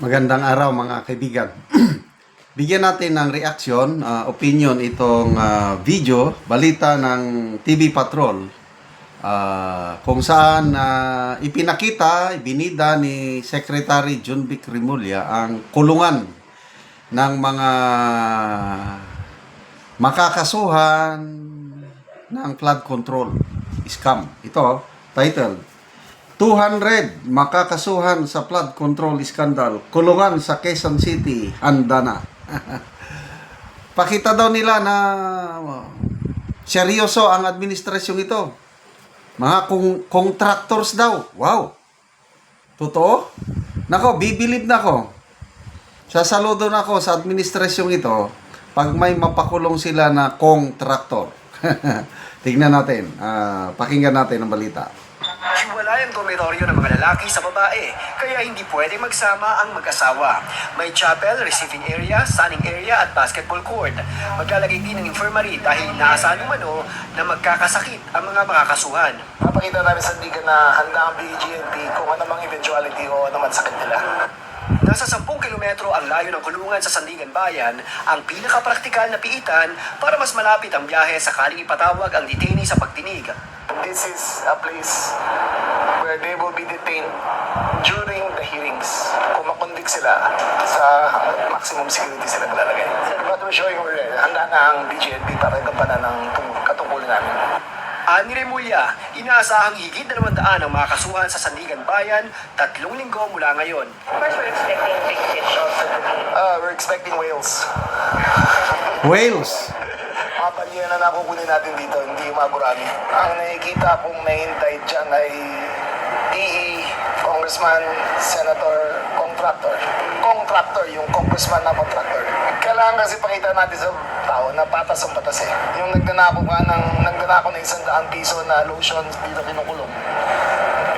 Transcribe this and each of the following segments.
Magandang araw mga kaibigan. Bigyan natin ng reaksyon, ah, opinion itong ah, video, balita ng TV Patrol ah, kung saan ah, ipinakita, ibinida ni Secretary John Vic Rimulya ang kulungan ng mga makakasuhan ng flood control scam. Ito, title, 200 makakasuhan sa flood control scandal. Kulungan sa Quezon City, handa na. Pakita daw nila na uh, seryoso ang administrasyong ito. Mga kong contractors daw. Wow. Totoo? Nako, bibilib na ako. Sasaludo na ako sa administrasyong ito pag may mapakulong sila na contractor. Tingnan natin. Ah, pakinggan natin ang balita. Hiwalay ang dormitoryo ng mga lalaki sa babae, kaya hindi pwede magsama ang mag-asawa. May chapel, receiving area, sunning area at basketball court. Maglalagay din ng infirmary dahil inaasahan umano na magkakasakit ang mga makakasuhan. Mapakita namin sa Liga na handa ang BGNP kung ano mang eventuality o ano man sakit nila. Nasa 10 kilometro ang layo ng kulungan sa Sandigan Bayan, ang pinakapraktikal na piitan para mas malapit ang biyahe sakaling ipatawag ang detainee sa pagdinig. This is a place where they will be detained during the hearings. Kung makonvict sila, sa maximum security sila nalalagay. But we're showing we're ready. Handa na ang BGNP para gampanan ng tung- katungkulan namin. Ani Remulla, inaasahang higit na naman daan ang mga kasuhan sa Sandigan Bayan tatlong linggo mula ngayon. Of course, we're expecting big fish also to be. Uh, we're expecting whales. Wales. Mga balya na nakukunin natin dito, hindi magurami. Ang nakikita kong nahintay dyan ay DE, congressman, senator, contractor. Contractor, yung congressman na contractor. Kailangan kasi pakita natin sa tao na patas ang patas eh. Yung nagdanako nga ng, nagdanako ng isang daan piso na lotion dito kinukulong.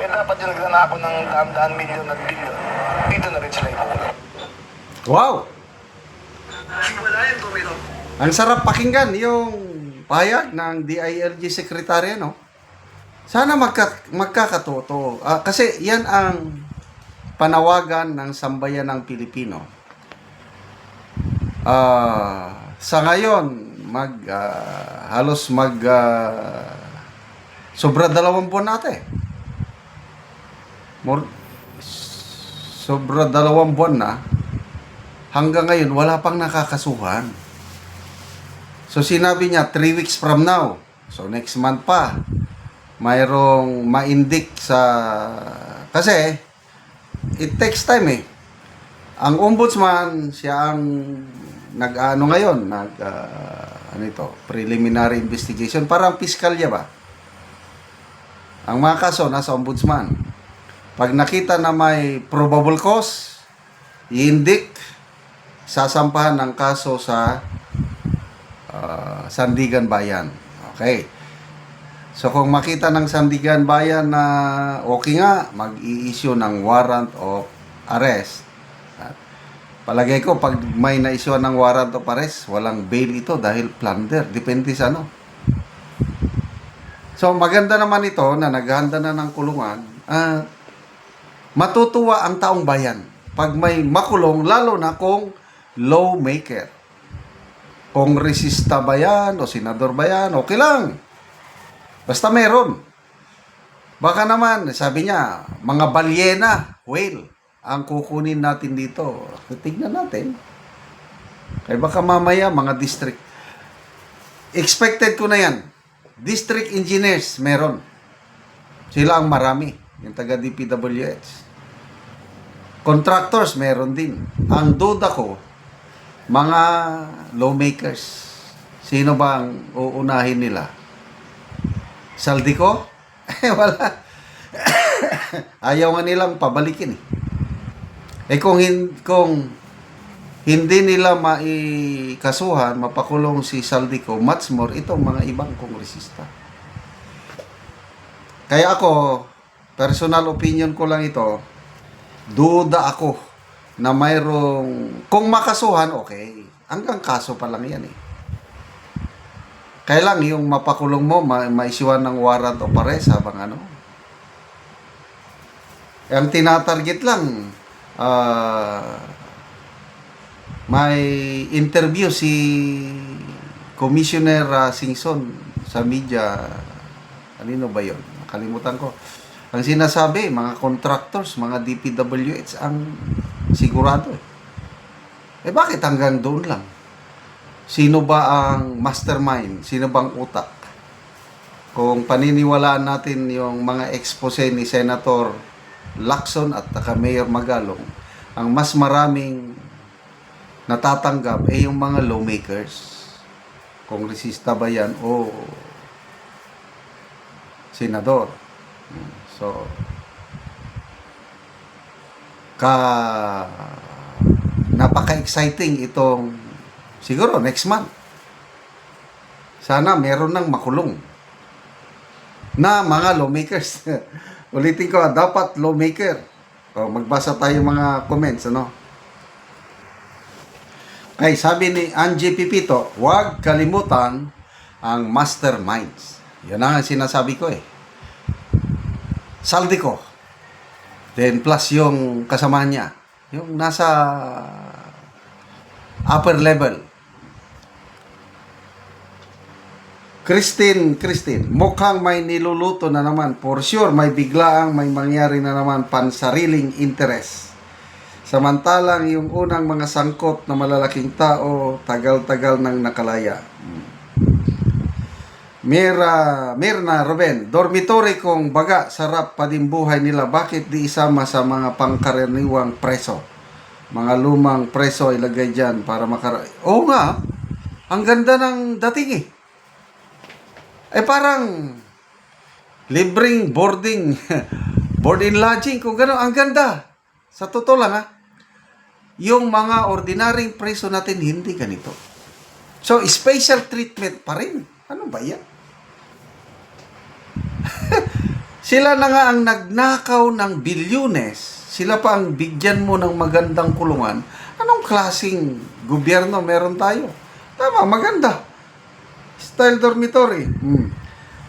Eh dapat yung nagdanako ng daan-daan milyon at bilyon, dito na rin sila ipukulong. Wow. Hiwalay ang tumiro. Ang sarap pakinggan yung payag ng DILG Secretary, no? Sana magka, magkakatoto. Ah, kasi yan ang panawagan ng sambayan ng Pilipino. Ah, sa ngayon, mag, ah, halos mag, ah, sobra dalawang buwan natin. More, sobra dalawang buwan na. Hanggang ngayon, wala pang nakakasuhan. So sinabi niya 3 weeks from now. So next month pa. Mayroong ma-indict sa kasi it takes time eh. Ang ombudsman siya ang nag-ano ngayon, nag ah, ano ito, preliminary investigation parang piskalya ba? Ang mga kaso nasa ombudsman. Pag nakita na may probable cause, i-indict, sasampahan ng kaso sa ah, Sandigan Bayan. Okay. So kung makita ng Sandigan Bayan na okay nga, mag-i-issue ng warrant of arrest. At palagay ko pag may na-issue ng warrant of arrest, walang bail ito dahil plunder. Depende sa ano. So maganda naman ito na naghanda na ng kulungan. Ah, matutuwa ang taong bayan pag may makulong lalo na kung lawmaker. Kongresista ba yan o senador ba yan, okay lang. Basta meron. Baka naman, sabi niya, mga balyena, whale, ang kukunin natin dito. Tignan natin. Kaya baka mamaya, mga district. Expected ko na yan. District engineers, meron. Sila ang marami. Yung taga DPWH. Contractors, meron din. Ang duda ko, mga lawmakers, sino ba ang uunahin nila? Saldi ko? Wala. Ayaw nga nilang pabalikin eh. Eh kung, hin- kung hindi nila maikasuhan, mapakulong si Saldico, much more itong mga ibang kongresista. Kaya ako, personal opinion ko lang ito, duda ako na mayroong, kung makasuhan, okay. Hanggang kaso pa lang yan eh. Kaya yung mapakulong mo, ma maisyuhan ng warrant o pares habang ano. Ang tinatarget lang, ah, may interview si Commissioner ah, Singson sa media. Anino ba yon? Nakalimutan ko. Ang sinasabi, mga contractors, mga DPWH ang sigurado eh. Eh bakit hanggang doon lang? Sino ba ang mastermind? Sino bang utak? Kung paniniwalaan natin yung mga expose ni Senator Lacson at saka Mayor Magalong, ang mas maraming natatanggap ay yung mga lawmakers. Kongresista ba yan o senador. So, ka napaka-exciting itong siguro next month. Sana meron ng makulong na mga lawmakers. Ulitin ko, dapat lawmaker. O, magbasa tayo mga comments, ano? Ay, sabi ni Angie Pipito, huwag kalimutan ang masterminds. Yan ang sinasabi ko eh. Saldi ko. Then plus yung kasama niya. Yung nasa upper level. Christine, Christine, mukhang may niluluto na naman. For sure, may biglaang may mangyari na naman pansariling interest. Samantalang yung unang mga sangkot na malalaking tao, tagal-tagal nang nakalaya. Hmm. Mira, Mirna, Ruben, dormitory kong baga, sarap pa din buhay nila. Bakit di isama sa mga pangkaraniwang preso? Mga lumang preso ilagay dyan para makara... Oo nga, ang ganda ng dating eh. Eh parang libreng boarding, board and lodging, kung gano'n, ang ganda. Sa totoo lang ha, yung mga ordinaryong preso natin hindi ganito. So, special treatment pa rin. Ano ba yan? Sila na nga ang nagnakaw ng bilyones. Sila pa ang bigyan mo ng magandang kulungan. Anong klasing gobyerno meron tayo? Tama, maganda. Style dormitory. Hmm.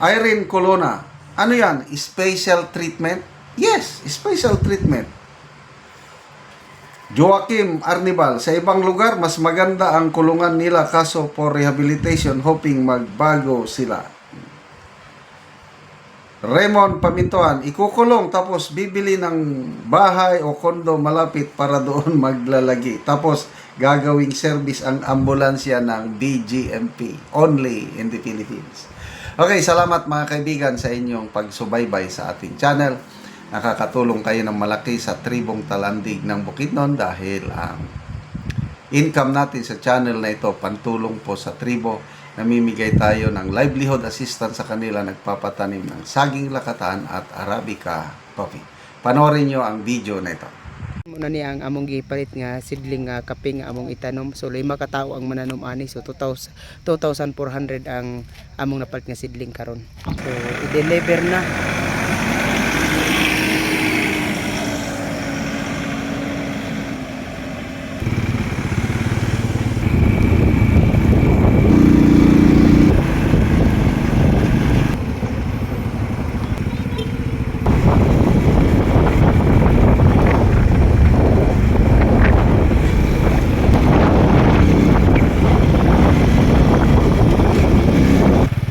Irene Colonna. Ano yan? Special treatment? Yes, special treatment. Joaquim Arnibal, sa ibang lugar, mas maganda ang kulungan nila kaso for rehabilitation, hoping magbago sila. Raymond Pamintuan, ikukulong tapos bibili ng bahay o kondo malapit para doon maglalagi. Tapos gagawing service ang ambulansya ng BGMP only in the Philippines. Okay, salamat mga kaibigan sa inyong pagsubaybay sa ating channel. Nakakatulong kayo ng malaki sa tribong talandig ng Bukidnon dahil ang income natin sa channel na ito pantulong po sa tribo namimigay tayo ng livelihood assistance sa kanila nagpapatanim ng saging lakatan at arabica coffee. Panoorin nyo ang video na ito. Muna ni ang among gipalit nga sidling nga kape nga among itanom. So lima ka tawo ang mananom ani. So 2000 2,400 ang among napalit nga sidling karon. So i-deliver na.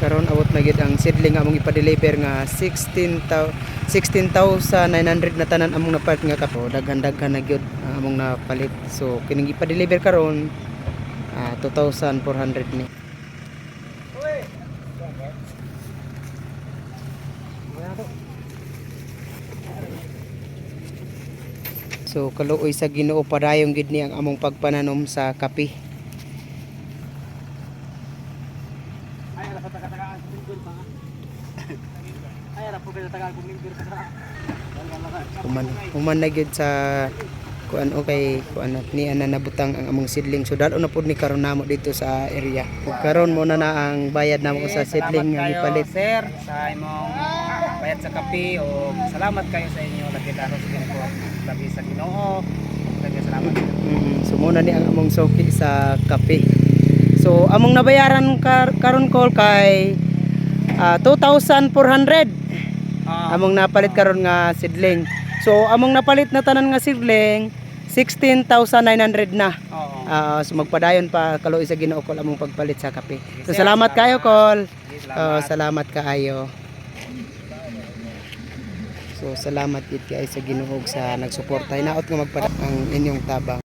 karon abot na gyud ang ipa-deliver nga 16,000 16,900 na tanan among napalit nga kapo daghan-daghan na gyud ang among napalit. So kining ipa-deliver karon ah, 2,400 ni. So kaluoy sa Ginoo padayon gid ni ang among pagpananom sa kape. Human human na gyud sa kuan o kay kuan ni ana nabutang ang among seedling so dalo na pud ni karon namo dito sa area. Ug karon mo na na ang bayad namo sa seedling nga gipalit. sir sa imong bayad sa kape o salamat kayo sa inyo lagi lalo sa Ginoo labi sa Ginoo lagi salamat Mm, so muna ni ang among soki sa kape. So among nabayaran kar karon call kay ah, 2,400 Ah, among napalit karon nga sidling. So among napalit na tanan nga sidling 16,900 na. Oo. Ah, so magpadayon pa kaloy sa Ginoo kol among pagpalit sa kape. So salamat kayo kol. Oh, salamat. kaayo. So salamat gid kay sa Ginoo sa nagsuporta. Hinaot nga magpada ang inyong tabang.